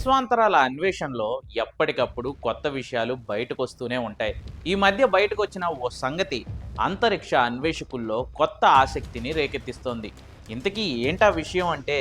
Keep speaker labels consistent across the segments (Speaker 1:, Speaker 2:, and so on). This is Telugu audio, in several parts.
Speaker 1: విశ్వాంతరాల అన్వేషణలో ఎప్పటికప్పుడు కొత్త విషయాలు బయటకు వస్తూనే ఉంటాయి. ఈ మధ్య బయటకు వచ్చిన ఓ సంగతి అంతరిక్ష అన్వేషకుల్లో కొత్త ఆసక్తిని రేకెత్తిస్తోంది. ఇంతకీ ఏంటా విషయం అంటే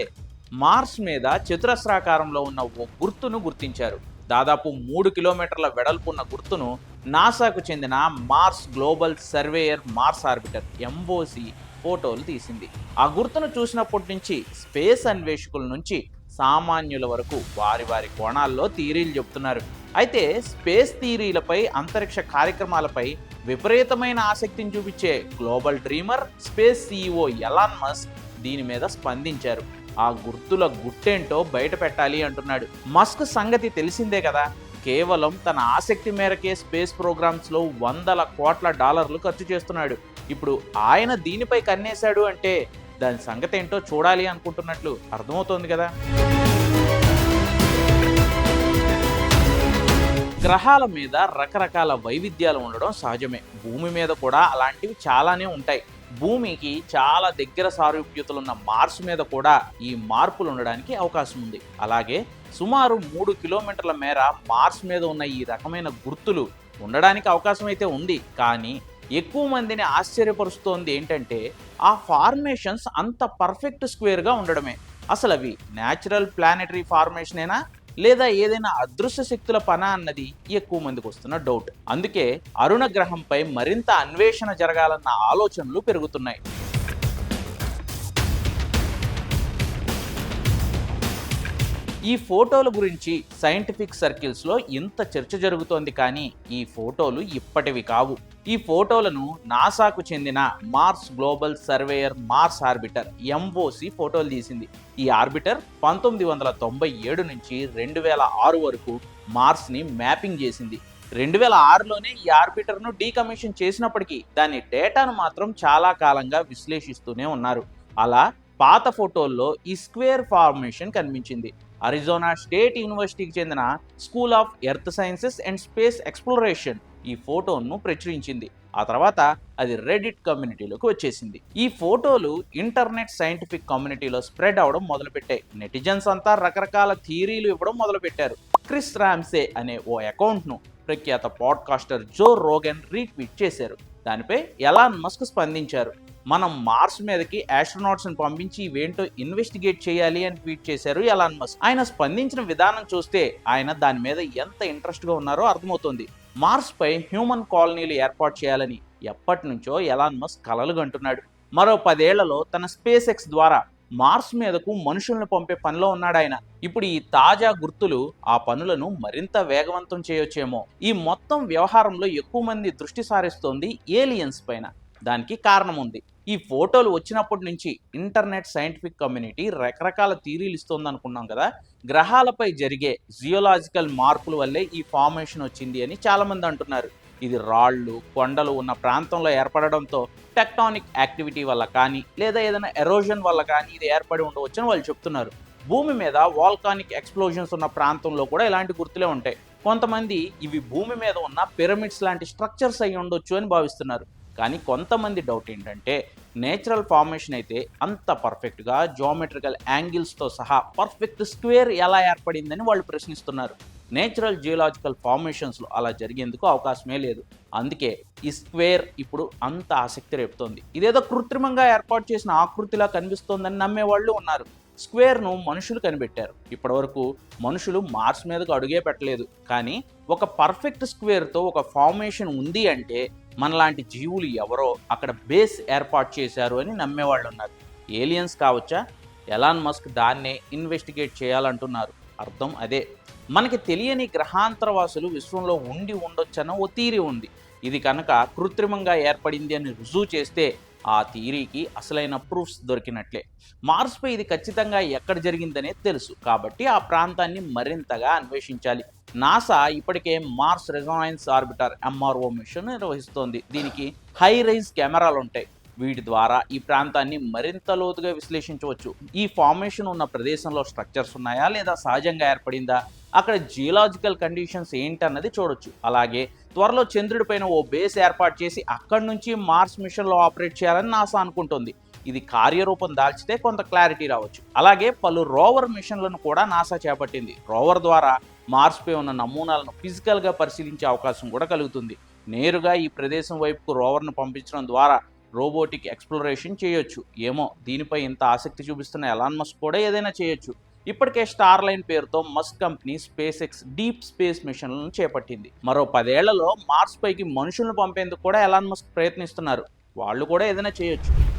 Speaker 1: మార్స్ మీద చతురస్రాకారంలో ఉన్న ఓ గుర్తును గుర్తించారు. దాదాపు మూడు కిలోమీటర్ల వెడల్పున్న గుర్తును నాసాకు చెందిన Mars Global Surveyor Mars orbiter MOC ఫోటోలు తీసింది. ఆ గుర్తును చూసినప్పటి నుంచి స్పేస్ అన్వేషకుల నుంచి సామాన్యుల వరకు వారి వారి కోణాల్లో థీరీలు చెప్తున్నారు. అయితే స్పేస్ థీరీలపై అంతరిక్ష కార్యక్రమాలపై విపరీతమైన ఆసక్తిని చూపించే global dreamer space CEO Elon Musk దీని మీద స్పందించారు. ఆ గుర్తుల గుట్టేంటో బయట పెట్టాలి అంటున్నాడు. మస్క్ సంగతి తెలిసిందే కదా? కేవలం తన ఆసక్తి మేరకే స్పేస్ ప్రోగ్రామ్స్లో వందల కోట్ల డాలర్లు ఖర్చు చేస్తున్నాడు. ఇప్పుడు ఆయన దీనిపై కన్నేశాడు అంటే దాని సంగతి ఏంటో చూడాలి అనుకుంటున్నట్లు అర్థమవుతోంది కదా. గ్రహాల మీద రకరకాల వైవిధ్యాలు ఉండడం సహజమే. భూమి మీద కూడా అలాంటివి చాలానే ఉంటాయి. భూమికి చాలా దగ్గర సారూప్యతలున్న మార్స్ మీద కూడా ఈ మార్పులు ఉండడానికి అవకాశం ఉంది. అలాగే సుమారు మూడు కిలోమీటర్ల మేర మార్స్ మీద ఉన్న ఈ రకమైన గుర్తులు ఉండడానికి అవకాశం అయితే ఉంది. కానీ ఎక్కువ మందిని ఆశ్చర్యపరుస్తోంది ఏంటంటే ఆ ఫార్మేషన్స్ అంత పర్ఫెక్ట్ స్క్వేర్గా ఉండడమే. అసలు అవి న్యాచురల్ ప్లానెటరీ ఫార్మేషనేనా? లేదా ఏదైనా అదృశ్య శక్తుల పన అన్నది ఎక్కువ మందికి వస్తున్న డౌట్. అందుకే అరుణ గ్రహంపై మరింత అన్వేషణ జరగాలన్న ఆలోచనలు పెరుగుతున్నాయి. ఈ ఫోటోల గురించి సైంటిఫిక్ సర్కిల్స్లో ఇంత చర్చ జరుగుతోంది కానీ ఈ ఫోటోలు ఇప్పటివి కావు. ఈ ఫోటోలను నాసాకు చెందిన Mars Global Surveyor Mars orbiter MOC ఫోటోలు తీసింది. ఈ ఆర్బిటర్ పంతొమ్మిది వందల తొంభై ఏడు నుంచి రెండు వేల ఆరు వరకు మార్స్ని మ్యాపింగ్ చేసింది. రెండు వేల ఆరులోనే ఈ ఆర్బిటర్ను డీకమిషన్ చేసినప్పటికీ దాని డేటాను మాత్రం చాలా కాలంగా విశ్లేషిస్తూనే ఉన్నారు. అలా పాత ఫోటోల్లో ఈ స్క్వేర్ ఫార్మేషన్ కనిపించింది. అరిజోనా స్టేట్ యూనివర్సిటీకి చెందిన School of Earth Sciences and Space Exploration ఈ ఫోటోను ప్రచురించింది. ఆ తర్వాత అది రెడిట్ కమ్యూనిటీలోకి వచ్చేసింది. ఈ ఫోటోలు ఇంటర్నెట్ సైంటిఫిక్ కమ్యూనిటీలో స్ప్రెడ్ అవడం మొదలుపెట్టాయి. నెటిజన్స్ అంతా రకరకాల థియరీలు ఇవ్వడం మొదలుపెట్టారు. క్రిస్ రామ్సే అనే ఓ అకౌంట్ను ప్రఖ్యాత పాడ్కాస్టర్ జో రోగన్ రీట్వీట్ చేశారు. దానిపై ఎలాన్ మస్క్ స్పందించారు. మనం మార్స్ మీదకి ఆస్ట్రోనాట్స్ని పంపించి ఇవేంటో ఇన్వెస్టిగేట్ చేయాలి అని ట్వీట్ చేశారు ఎలాన్ మస్క్. ఆయన స్పందించిన విధానం చూస్తే ఆయన దాని మీద ఎంత ఇంట్రెస్ట్గా ఉన్నారో అర్థమవుతుంది. మార్స్పై హ్యూమన్ కాలనీలు ఏర్పాటు చేయాలని ఎప్పటి నుంచో ఎలాన్ మస్క్ కలలుగంటున్నాడు. మరో పదేళ్ళలో తన స్పేస్ ఎక్స్ ద్వారా మార్స్ మీదకు మనుషులను పంపే పనిలో ఉన్నాడు ఆయన ఇప్పుడు ఈ తాజా గుర్తులు ఆ పనులను మరింత వేగవంతం చేయొచ్చేమో. ఈ మొత్తం వ్యవహారంలో ఎక్కువ మంది దృష్టి సారిస్తోంది ఏలియన్స్ పైన. దానికి కారణం ఉంది ఈ ఫోటోలు వచ్చినప్పటి నుంచి ఇంటర్నెట్ సైంటిఫిక్ కమ్యూనిటీ రకరకాల థీరీలు ఇస్తుంది అనుకున్నాం కదా. గ్రహాలపై జరిగే జియోలాజికల్ మార్పుల వల్లే ఈ ఫార్మేషన్ వచ్చింది అని చాలామంది అంటున్నారు. ఇది రాళ్ళు కొండలు ఉన్న ప్రాంతంలో ఏర్పడడంతో టెక్టానిక్ యాక్టివిటీ వల్ల కానీ లేదా ఏదైనా ఎరోజన్ వల్ల కానీ ఇది ఏర్పడి ఉండవచ్చని వాళ్ళు చెప్తున్నారు. భూమి మీద వాల్కానిక్ ఎక్స్ప్లోజన్స్ ఉన్న ప్రాంతంలో కూడా ఇలాంటి గుర్తులే ఉంటాయి. కొంతమంది ఇవి భూమి మీద ఉన్న పిరమిడ్స్ లాంటి స్ట్రక్చర్స్ అయి ఉండొచ్చు అని భావిస్తున్నారు. కానీ కొంతమంది డౌట్ ఏంటంటే నేచురల్ ఫార్మేషన్ అయితే అంత పర్ఫెక్ట్గా జామెట్రికల్ యాంగిల్స్తో సహా పర్ఫెక్ట్ స్క్వేర్ ఎలా ఏర్పడిందని వాళ్ళు ప్రశ్నిస్తున్నారు. నేచురల్ జియోలాజికల్ ఫార్మేషన్స్లో అలా జరిగేందుకు అవకాశమే లేదు. అందుకే ఈ స్క్వేర్ ఇప్పుడు అంత ఆసక్తి రేపుతోంది. ఇదేదో కృత్రిమంగా ఏర్పాటు చేసిన ఆకృతిలా కనిపిస్తోందని నమ్మేవాళ్ళు ఉన్నారు. స్క్వేర్ను మనుషులు కనిపెట్టారు. ఇప్పటివరకు మనుషులు మార్స్ మీదకు అడుగే పెట్టలేదు. కానీ ఒక పర్ఫెక్ట్ స్క్వేర్తో ఒక ఫార్మేషన్ ఉంది అంటే మనలాంటి జీవులు ఎవరో అక్కడ బేస్ ఏర్పాటు చేశారు అని నమ్మేవాళ్ళు ఉన్నారు. ఏలియన్స్ కావచ్చా? ఎలాన్ మస్క్ దాన్నే ఇన్వెస్టిగేట్ చేయాలంటున్నారు. అర్థం అదే. మనకి తెలియని గ్రహాంతరవాసులు విశ్వంలో ఉండి ఉండొచ్చన్న ఓ థీరీ ఉంది. ఇది కనుక కృత్రిమంగా ఏర్పడింది అని రుజువు చేస్తే ఆ థీరీకి అసలైన ప్రూఫ్స్ దొరికినట్లే. మార్స్పై ఇది ఖచ్చితంగా ఎక్కడ జరిగిందనే తెలుసు. కాబట్టి ఆ ప్రాంతాన్ని మరింతగా అన్వేషించాలి. నాసా ఇప్పటికే Mars Reconnaissance Orbiter MRO mission నిర్వహిస్తోంది. దీనికి హై రైజ్ కెమెరాలు ఉంటాయి. వీటి ద్వారా ఈ ప్రాంతాన్ని మరింత లోతుగా విశ్లేషించవచ్చు. ఈ ఫార్మేషన్ ఉన్న ప్రదేశంలో స్ట్రక్చర్స్ ఉన్నాయా లేదా సహజంగా ఏర్పడిందా? అక్కడ జియోలాజికల్ కండిషన్స్ ఏంటన్నది చూడొచ్చు. అలాగే త్వరలో చంద్రుడిపైన ఓ బేస్ ఏర్పాటు చేసి అక్కడి నుంచి మార్స్ మిషన్లో ఆపరేట్ చేయాలని నాసా అనుకుంటుంది. ఇది కార్యరూపం దాల్చితే కొంత క్లారిటీ రావచ్చు. అలాగే పలు రోవర్ మిషన్లను కూడా నాసా చేపట్టింది. రోవర్ ద్వారా మార్స్పై ఉన్న నమూనాలను ఫిజికల్గా పరిశీలించే అవకాశం కూడా కలుగుతుంది. నేరుగా ఈ ప్రదేశం వైపుకు రోవర్ను పంపించడం ద్వారా రోబోటిక్ ఎక్స్ప్లోరేషన్ చేయొచ్చు. ఏమో దీనిపై ఇంత ఆసక్తి చూపిస్తున్న ఎలాన్ మస్క్ కూడా ఏదైనా చేయొచ్చు. ఇప్పటికే స్టార్ లైన్ పేరుతో Musk company SpaceX deep space మిషన్లను చేపట్టింది. మరో పదేళ్ళలో మార్స్ పైకి మనుషులను పంపేందుకు కూడా ఎలాన్ మస్క్ ప్రయత్నిస్తున్నారు. వాళ్ళు కూడా ఏదైనా చేయొచ్చు.